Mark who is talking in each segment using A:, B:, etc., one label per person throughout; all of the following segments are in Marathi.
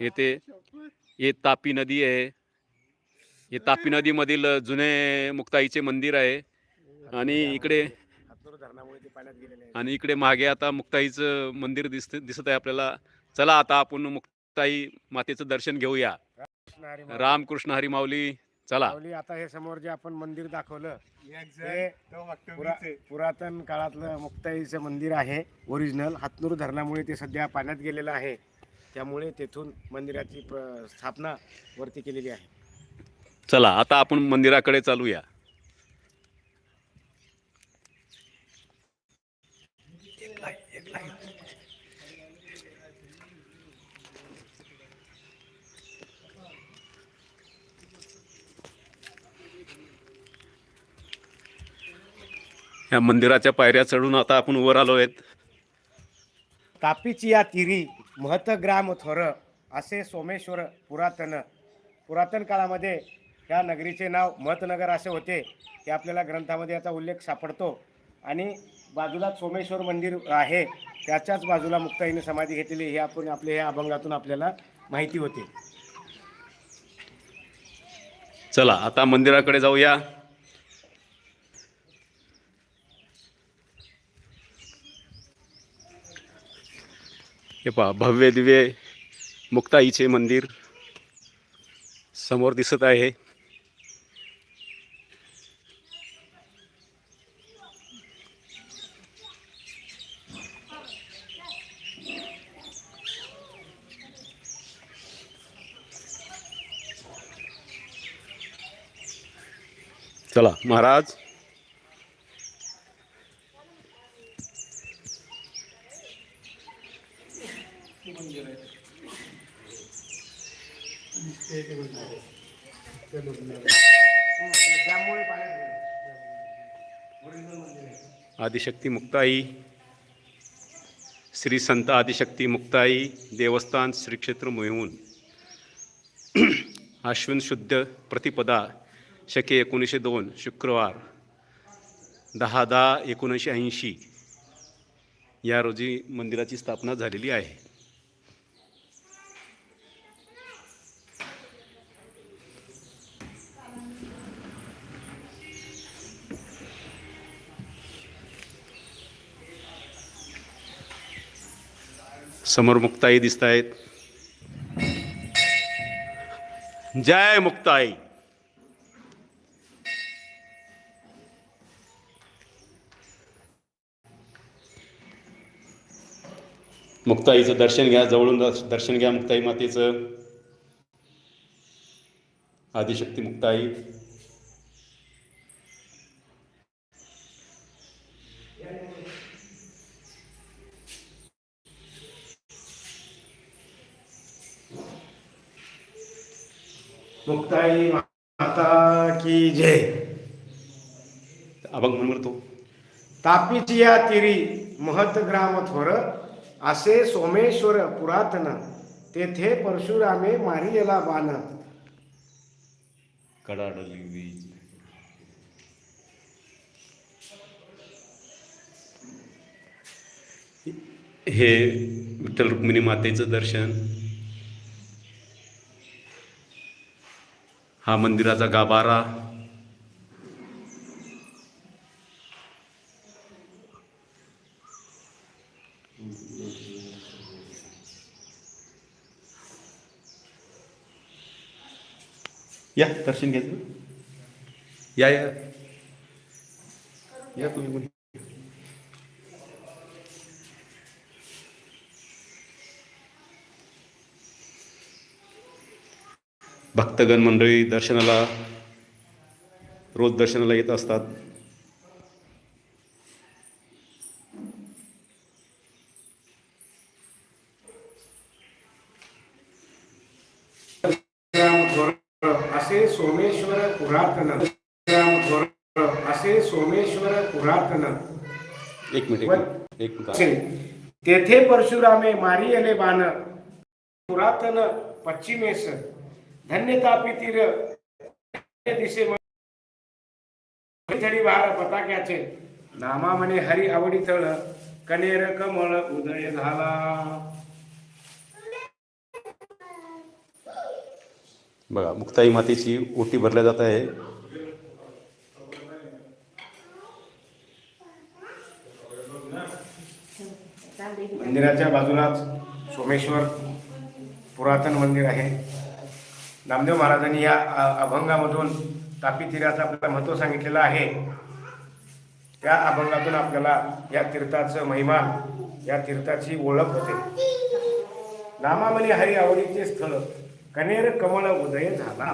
A: येथे हे तापी नदी आहे. हे तापी नदीमधील जुने मुक्ताईचे मंदिर आहे. आणि इकडे
B: हातनूर धरणामुळे ते पाण्यात गेलेले आहे
A: आणि इकडे मागे आता मुक्ताईचं मंदिर दिसत दिसत आहे आपल्याला. चला आता आपण मुक्ताई मातेचं दर्शन घेऊया. रामकृष्ण हरी माऊली चला.
B: माऊली आता हे समोर जे आपण मंदिर दाखवलं पुरा- पुरातन काळातलं मुक्ताईचं मंदिर आहे ओरिजिनल हातनूर धरणामुळे ते सध्या पाण्यात गेलेलं आहे. त्यामुळे तेथून मंदिराची प्र- स्थापना वरती केलेली आहे.
A: चला आता आपण मंदिराकडे चालूया. या मंदिराच्या पायऱ्या चढून आता आपण वर आलो आहेत
B: तापीची या तिरी महतग्राम थोर असे सोमेश्वर पुरातन पुरातन काळामध्ये या नगरीचे नाव महतनगर असे होते हे आपल्याला ग्रंथामध्ये याचा उल्लेख सापडतो. आणि बाजूला सोमेश्वर मंदिर आहे त्याच्याच बाजूला मुक्ताईने समाधी घेतलेली हे आपण आपल्या ह्या अभंगातून आपल्याला माहिती होते.
A: चला आता मंदिराकडे जाऊया. हे पहा भव्य दिव्य मुक्ताईचे मंदिर समोर दिसत आहे चला महाराज आदिशक्ती मुक्ताई श्री संत आदिशक्ती मुक्ताई देवस्थान श्री क्षेत्र मोहिमून. अश्विन शुद्ध प्रतिपदा शके एकोणीसशे दोन शुक्रवार दहा दहा एकोणीसशे ऐंशी. या रोजी मंदिराची स्थापना झालेली आहे. समोर मुक्ताई दिसत आहेत जय मुक्ताई. मुक्ताईचं दर्शन घ्या जवळून दर्शन घ्या मुक्ताई मातेचं. आदिशक्ती मुक्ताई.
B: मुक्ताई माता की जय.
A: अभंग म्हणून तो
B: तापीची या तिरी महतग्राम थोर असे सोमेश्वर पुरातन तेथे परशुरामे मारिलेला बाण.
A: कडाडली हे विठ्ठल रुक्मिणी मातेचं दर्शन. हा मंदिराचा गाभारा या दर्शन घ्यायचं या या या तुम्ही भक्तगण मंडळी दर्शनाला रोज दर्शनाला येत असतात.
B: असे सोमेश्वर पुरातन. असे सोमेश्वर पुरातन.
A: एक मिनिट एक
B: तेथे परशुरामे मारियले बाण. पुरातन पश्चिमेस. धन्य तापी तीर दिसे बहार पताक्याचे नामा म्हणे हरी आवडी तळ कनेर कमळ उदय झाला.
A: बघा मुक्ताई मातेची ओटी भरल्या जात आहे.
B: मंदिराच्या बाजूलाच सोमेश्वर पुरातन मंदिर आहे. नामदेव महाराजांनी या अभंगामधून तापी तीराचं आपल्याला महत्त्व सांगितलेलं आहे. त्या अभंगातून आपल्याला या तीर्थाचं महिमा या तीर्थाची ओळख होते. नामामणी हरी आवडीचे स्थळ कनेर कमळ उदय झाला.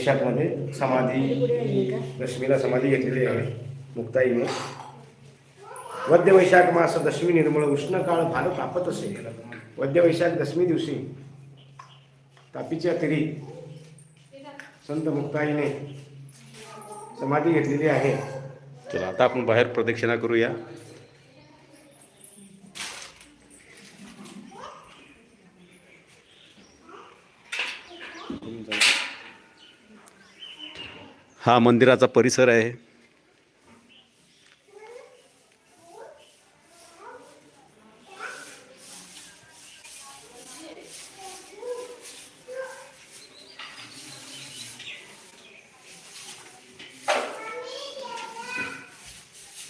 B: वैशाखमध्ये समाधी दशमीला समाधी घेतलेली आहे. मुक्ताईने. वद्य वैशाख मास दशमी निर्मळ उष्ण काळ फार तापत असे. वद्य वैशाख दशमी दिवशी तापीच्या तिरी संत मुक्ताईने समाधी घेतलेली आहे.
A: चला आता आपण बाहेर प्रदक्षिणा करूया. हा मंदिराचा परिसर आहे.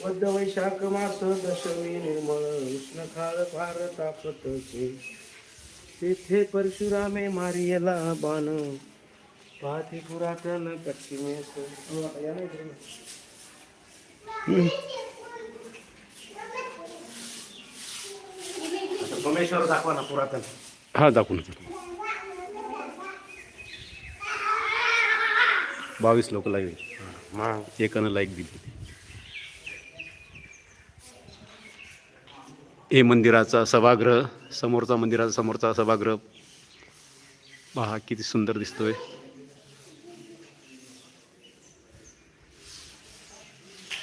B: वद्य वैशाख मास दशमी निर्मळ उष्ण काळ फार तापत तेथे परशुरामे मारियला बाण. पाठी पुरातन पश्चिमेस. हो, सोमेश्वर दाखवा ना पुरातन.
A: हा दाखवून बावीस लोक लाईव्ह
B: मग
A: एकानं लाईक दिली हे मंदिराचा सभागृह समोरचा मंदिराचा समोरचा सभागृह. पहा किती सुंदर दिसतोय.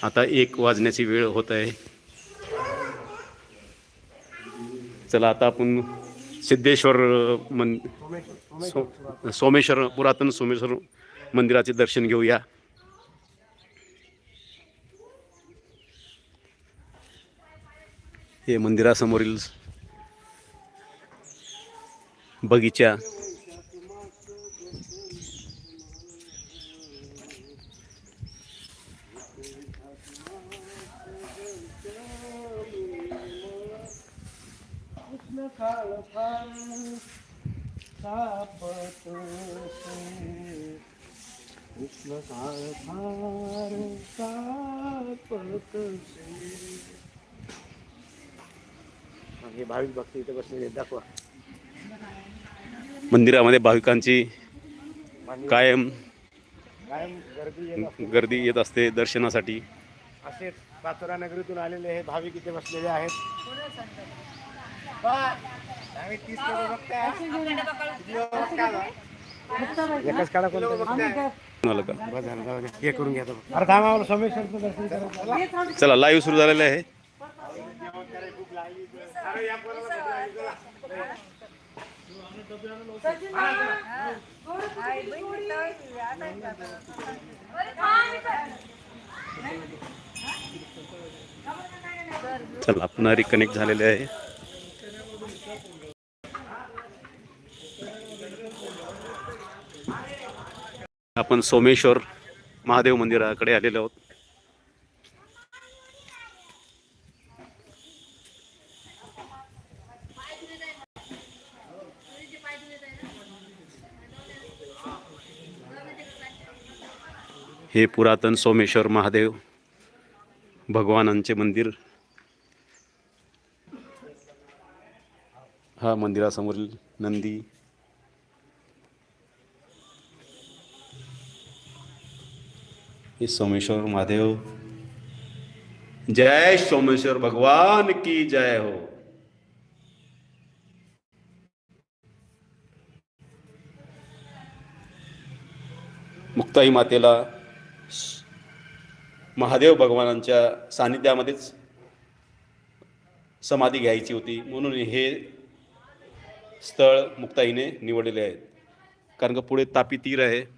A: आता एक वाजण्याची वेळ होत आहे. चला आता आपण सिद्धेश्वर मन सो सोमेश्वर पुरातन सोमेश्वर मंदिराचे दर्शन घेऊया. हे मंदिरासमोरील बगीचा
B: उष्ण काळ तापत हे भाविक भक्त इथे बसलेले दाखवा.
A: मंदिरामध्ये भाविकांची कायम
B: कायम गर्दी येत असते.
A: गर्दी येत असते दर्शनासाठी.
B: असेच पाचोरा नगरीतून आलेले हे भाविक इथे बसलेले आहेत. एकाच काळा कोणतं बघताय?
A: कोणाला का
B: बरं झालं, जाऊ दे. हे करून घ्या. अरे थांबा करा.
A: चला लाईव्ह सुरू झालेलं आहे चला पुन्हा रिकनेक्ट झालेले आहे आपण सोमेश्वर महादेव मंदिराकडे आलेलो आहोत. हे पुरातन सोमेश्वर महादेव भगवानांचे मंदिर. हा मंदिरासमोरील नंदी हे सोमेश्वर महादेव. जय सोमेश्वर भगवान की जय हो. मुक्ताई मातेला महादेव भगवानांच्या सानिध्यामध्येच समाधी घ्यायची होती. म्हणून हे स्थळ मुक्ताईने निवडलेले आहे कारण का पुढे तापी तीर आहे.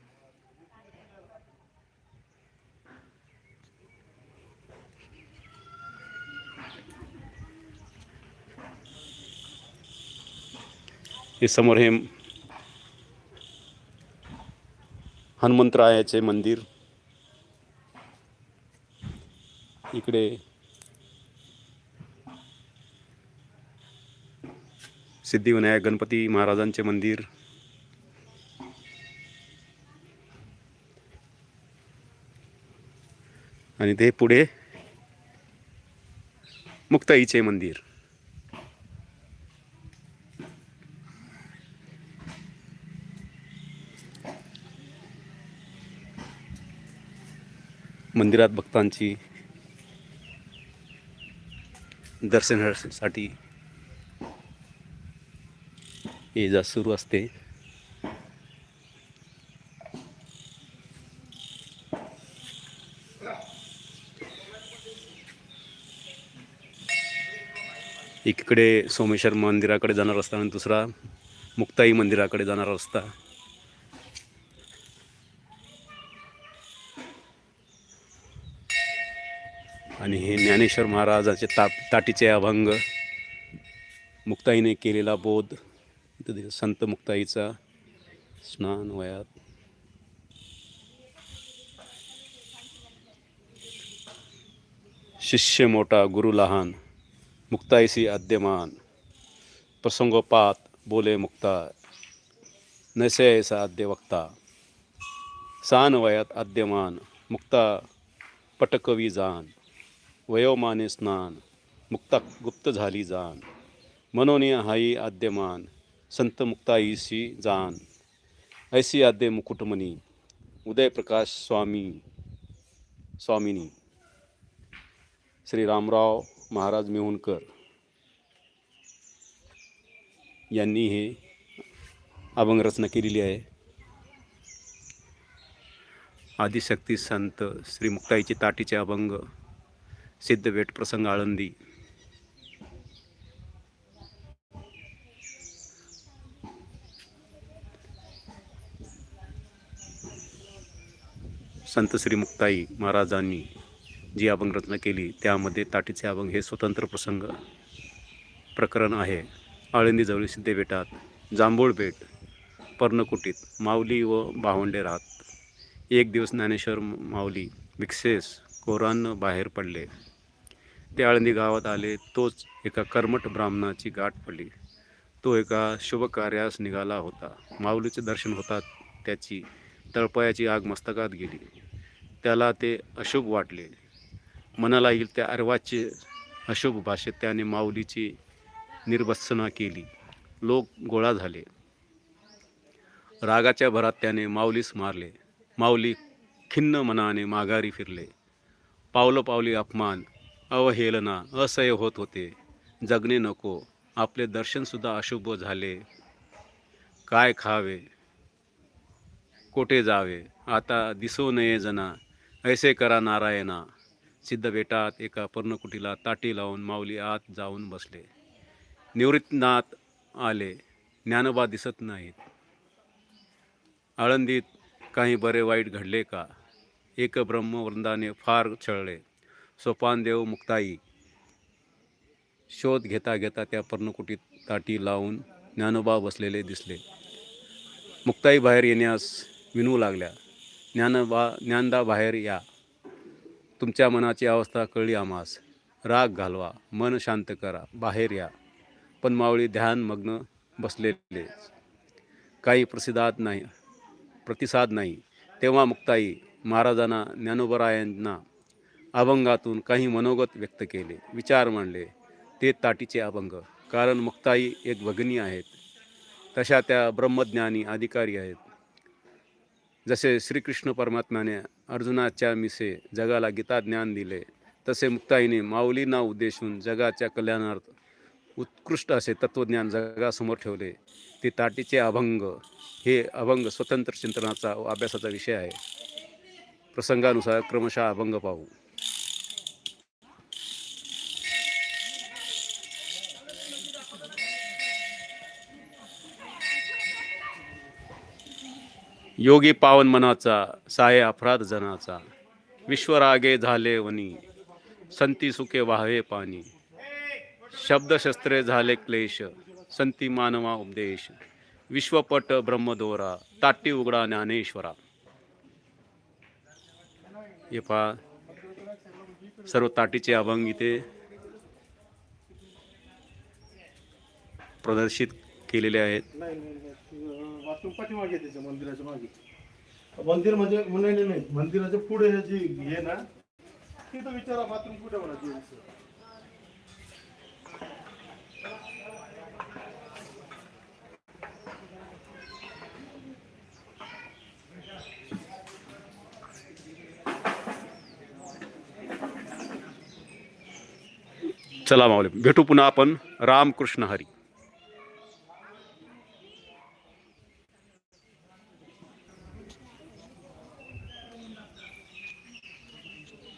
A: हे समोर हे हनुमंतरायाचे मंदिर. इकडे सिद्धिविनायक गणपती महाराजांचे मंदिर. आणि ते पुढे मुक्ताईचे मंदिर. मंदिरात भक्तांची दर्शनासाठी ये जा सुरू असते. एकीकडे सोमेश्वर मंदिराकडे जाणार रस्ता आणि दुसरा मुक्ताई मंदिराकडे जाणारा रस्ता आणि हे ज्ञानेश्वर महाराजाचे ता ताटीचे अभंग मुक्ताईने केलेला बोध संत मुक्ताईचा स्नान वयात. शिष्य मोठा गुरु लहान मुक्ताईसी आद्यमान प्रसंगोपात बोले मुक्ता नसे ऐसा आद्य वक्ता सान वयात आद्यमान मुक्ता पटकवी जान. वयोमाने स्नान मुक्ता गुप्त झाली जाण मनोनी हाई आद्यमान संत मुक्ताईशी जाण ऐसी आद्य मुकुटमणी उदय प्रकाश स्वामी स्वामिनी श्री रामराव महाराज मिहुणकर यांनी हे अभंग रचना केलेली आहे. आदिशक्ती संत श्री मुक्ताईचे ताटीचे अभंग सिद्धवेट प्रसंग आळंदी. संत श्री मुक्ताई महाराजांनी जी अभंग रचना केली त्यामध्ये ताटीचे अभंग हे स्वतंत्र प्रसंग प्रकरण आहे. आळंदीजवळील सिद्धेबेटात जांभूळ बेट पर्णकुटीत माऊली व भावंडे राहत. एक दिवस ज्ञानेश्वर माऊली विक्सेस कोरांना बाहेर पडले. ते आळंदी गावात आले तोच एका कर्मठ ब्राह्मणाची गाठ पडली. तो एका शुभ कार्यास निघाला होता. माऊलीचे दर्शन होतात त्याची तळपयाची आग मस्तकात गेली. त्याला ते अशुभ वाटले. मनाला येईल त्या अर्वाचे अशुभ भाषेत त्याने माऊलीची निर्वत्सना केली. लोक गोळा झाले. रागाच्या भरात त्याने माऊलीस मारले. माऊली खिन्न मनाने माघारी फिरले. पावलं पावली अपमान अवहेलना असह्य होत होते. जगणे नको आपले दर्शनसुद्धा अशुभ झाले. काय खावे? कोठे जावे? आता दिसो नये जना ऐसे करा नारायणा. सिद्ध बेटात एका पर्णकुटीला ताटी लावून माऊली आत जाऊन बसले. निवृत्तनाथ आले ज्ञानोबा दिसत नाहीत. आळंदीत काही बरे वाईट घडले का? एक ब्रह्मवृंदाने फार छळले. सोपानदेव मुक्ताई. शोध घेता घेता त्या पर्णकुटीत ताटी लावून ज्ञानोबा बसलेले दिसले. मुक्ताई बाहेर येण्यास विनवू लागल्या. ज्ञानबा ज्ञानदा बाहेर या. तुमच्या मनाची अवस्था कळली आम्हास. राग घालवा मन शांत करा बाहेर या. पण मावळी ध्यानमग्न बसलेले. काही प्रसिद्धात नाही प्रतिसाद नाही. तेव्हा मुक्ताई महाराजांना ज्ञानोबरायांना अभंगातून काही मनोगत व्यक्त केले विचार मांडले. ते ताटीचे अभंग. कारण मुक्ताई एक भगिनी आहेत. तशा त्या ब्रह्मज्ञानी अधिकारी आहेत. जसे श्रीकृष्ण परमात्म्याने अर्जुनाच्या मिसे जगाला गीता ज्ञान दिले तसे मुक्ताईने माऊलींना उद्देशून जगाच्या कल्याणार्थ उत्कृष्ट असे तत्त्वज्ञान जगासमोर ठेवले. ते ताटीचे अभंग हे अभंग स्वतंत्र चिंतनाचा व अभ्यासाचा विषय आहे. प्रसंगानुसार क्रमशः अभंग पाहू. योगी पावन मनाचा साये अपराध जनाचा. विश्वरागे झाले वनी संती सुखे वाहवे पाणी. शब्दशस्त्रे झाले क्लेश संती मानवा उपदेश. विश्वपट ब्रह्मदोरा ताटी उघडा ज्ञानेश्वरा. हे पहा सर्व ताटीचे अभंग इथे प्रदर्शित केलेले आहेत.
C: बाथरूम पाठीमागे आहे त्याच्या मंदिराच्या मागे. मंदिर म्हणजे नाही नाही नाही मंदिराच्या पुढे हे जी हे ना तिथं विचारा बाथरूम कुठे म्हणा विचारा.
A: चला माऊली भेटू पुन्हा आपण रामकृष्ण हरी.